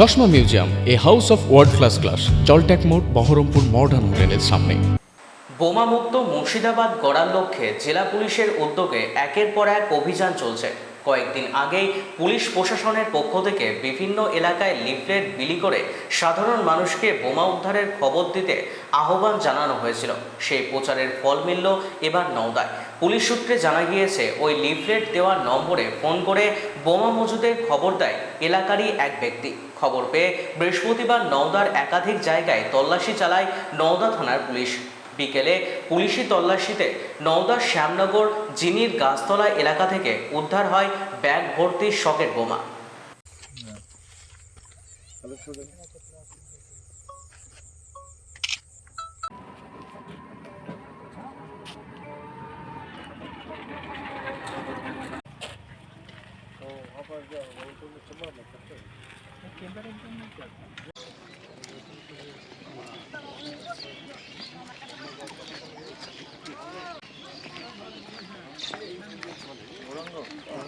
চশমা museum, a house of world class class জলট্যাক মোড়, Baharampur modern হোটেলের সামনে। বোমামুক্ত মুর্শিদাবাদ গড়ার লক্ষ্যে জেলা পুলিশের উদ্যোগে একের পর এক অভিযান চলছে। কয়েকদিন আগেই পুলিশ প্রশাসনের পক্ষ থেকে বিভিন্ন এলাকায় লিফলেট বিলি করে সাধারণ মানুষকে বোমা উদ্ধারের খবর দিতে আহ্বান জানানো হয়েছিল। সেই প্রচারের ফল মিলল এবার নওদায়। পুলিশ সূত্রে জানা গিয়েছে, ওই লিফলেট দেওয়ার নম্বরে ফোন করে বোমা মজুদের খবর দেয় এলাকারই এক ব্যক্তি। খবর পেয়ে বৃহস্পতিবার নওদার একাধিক জায়গায় তল্লাশি চালায় নওদা থানার পুলিশ। বিকেলে পুলিশি তল্লাশিতে নওদার শ্যামনগর জিনির গাছতলা এলাকা থেকে উদ্ধার হয় ব্যাগ ভর্তি শকেট বোমা।